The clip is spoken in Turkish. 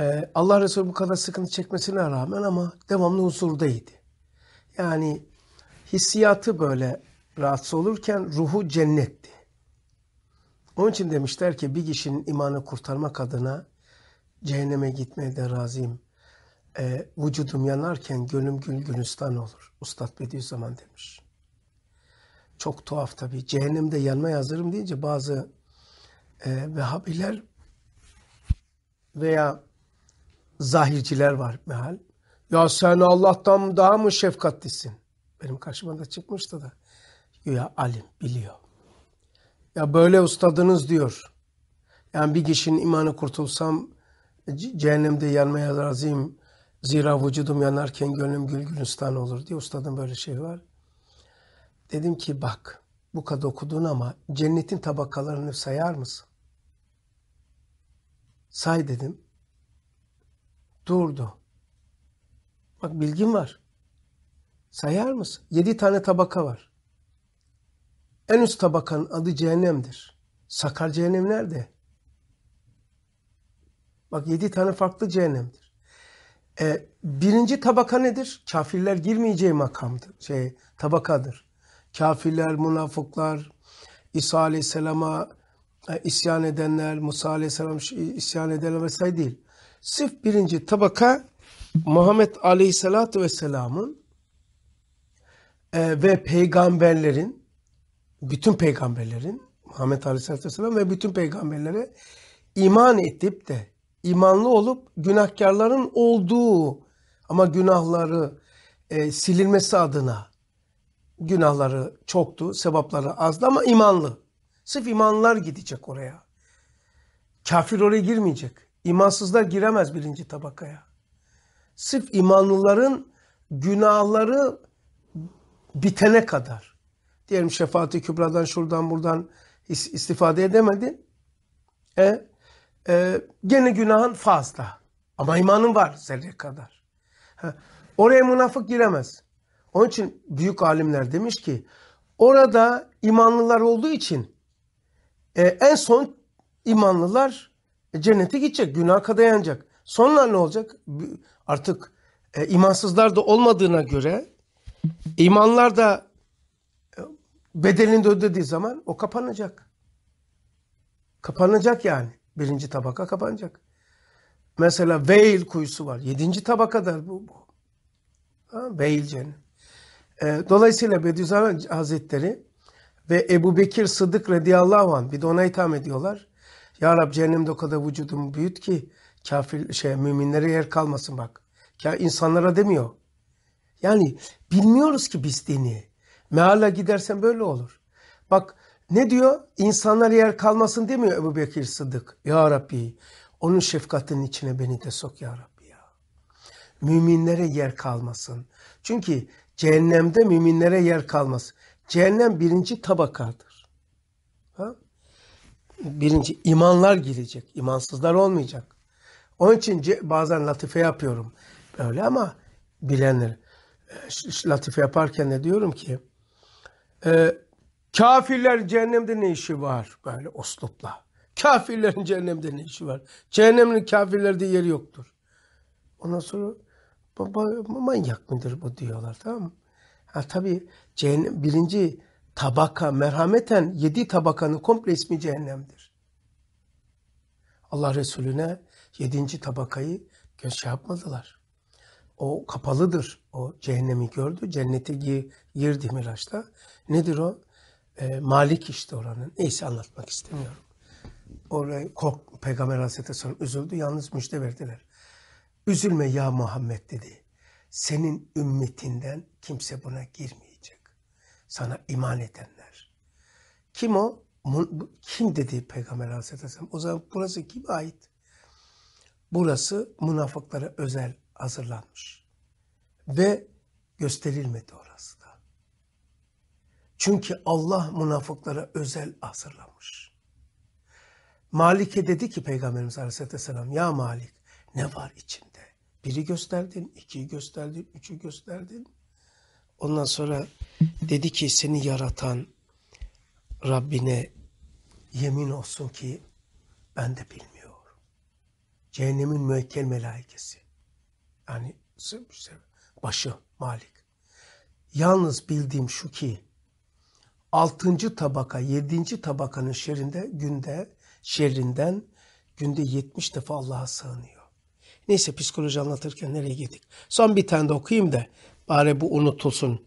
Ee, Allah Resulü bu kadar sıkıntı çekmesine rağmen ama devamlı huzurdaydı. Yani hissiyatı böyle rahatsız olurken ruhu cennetti. Onun için demişler ki bir kişinin imanı kurtarmak adına cehenneme gitmeye de razıyım. Ee, vücudum yanarken gönlüm gül gülistan olur. Ustad Bediüzzaman demiş. Çok tuhaf tabii. Cehennemde yanmaya hazırım deyince bazı e, Vehhabiler veya zahirciler var meal. Ya sen Allah'tan daha mı şefkatlisin? Benim karşıma da çıkmıştı da. Ya alim biliyor. Ya böyle ustadınız diyor. Yani bir kişinin imanı kurtulsam ce- cehennemde yanmaya razıyım. Zira vücudum yanarken gönlüm gül gülistan olur diye ustadın böyle şey var. Dedim ki bak bu kadar okudun ama cennetin tabakalarını sayar mısın? Say dedim. Durdu. Bak bilgin var. Sayar mısın? Yedi tane tabaka var. En üst tabakanın adı cehennemdir. Sakar cehennem nerede? Bak yedi tane farklı cehennemdir. E, birinci tabaka nedir? Kafirler girmeyeceği makamdır. Şey, tabakadır. Kafirler, münafıklar, İsa Aleyhisselam'a e, isyan edenler, Musa Aleyhisselam isyan edenler vesaire değil. Sırf birinci tabaka Muhammed Aleyhisselatü Vesselam'ın e, ve peygamberlerin, bütün peygamberlerin, Muhammed Aleyhisselatü Vesselam ve bütün peygamberlere iman edip de imanlı olup günahkarların olduğu ama günahları e, silinmesi adına günahları çoktu, sevapları azdı ama imanlı. Sırf imanlılar gidecek oraya. Kafir oraya girmeyecek. İmansızlar giremez birinci tabakaya. Sırf imanlıların günahları bitene kadar. Diyelim şefaati kübradan şuradan buradan is- istifade edemedin. E, e, gene günahın fazla. Ama imanın var zerre kadar. Ha, oraya münafık giremez. Onun için büyük alimler demiş ki orada imanlılar olduğu için e, en son imanlılar cennete gidecek, günah dayanacak. Sonra ne olacak? Artık e, imansızlar da olmadığına göre imanlar da e, bedelini de ödediği zaman o kapanacak. Kapanacak yani. Birinci tabaka kapanacak. Mesela Veil kuyusu var. Yedinci tabakadır bu. bu. Ha, Veil cennet. E, dolayısıyla Bediüzzaman Hazretleri ve Ebu Bekir Sıddık radıyallahu anh bir de ona itham ediyorlar. Ya Rab cehennemde o kadar vücudumu büyüt ki kafir şey müminlere yer kalmasın bak. Ya insanlara demiyor. Yani bilmiyoruz ki biz dini. Meala gidersen böyle olur. Bak ne diyor? İnsanlara yer kalmasın demiyor Ebu Bekir Sıddık. Ya Rabbi onun şefkatinin içine beni de sok ya Rabbi ya. Müminlere yer kalmasın. Çünkü cehennemde müminlere yer kalmaz. Cehennem birinci tabakadır. Ha? Birinci imanlar girecek. imansızlar olmayacak. Onun için bazen latife yapıyorum. Böyle ama bilenler. e, Latife yaparken de diyorum ki e, kafirler cehennemde ne işi var? Böyle oslupla. Kafirlerin cehennemde ne işi var? Cehennemin kafirlerde yeri yoktur. Ondan sonra baba manyak mıdır bu diyorlar tamam mı? Ha tabii cehennem, birinci tabaka merhameten yedi tabakanın komple ismi cehennemdir. Allah Resulüne yedinci tabakayı şey yapmadılar. O kapalıdır. O cehennemi gördü. Cennete gi- girdi Miraç'ta. Nedir o? Ee, Malik işte oranın. Neyse anlatmak istemiyorum. Oraya kork, Peygamber Aleyhisselam üzüldü. Yalnız müjde verdiler. Üzülme ya Muhammed dedi. Senin ümmetinden kimse buna girmeyecek. Sana iman edenler. Kim o? Kim dedi Peygamber Aleyhisselam? O zaman burası kime ait? Burası münafıklara özel hazırlanmış. Ve gösterilmedi orası da. Çünkü Allah münafıklara özel hazırlamış. Malik'e dedi ki Peygamberimiz Aleyhisselam ya Malik ne var içinde? Biri gösterdin, ikiyi gösterdin, üçü gösterdin. Ondan sonra dedi ki seni yaratan Rabbine yemin olsun ki ben de bilmiyorum. cehennemin müekkel melaikesi. Yani başı Malik. Yalnız bildiğim şu ki altıncı tabaka, yedinci tabakanın şerrinde günde şerrinden günde 70 defa Allah'a sığınıyor. Neyse psikoloji anlatırken nereye gittik? Son bir tane de okuyayım da bari bu unutulsun.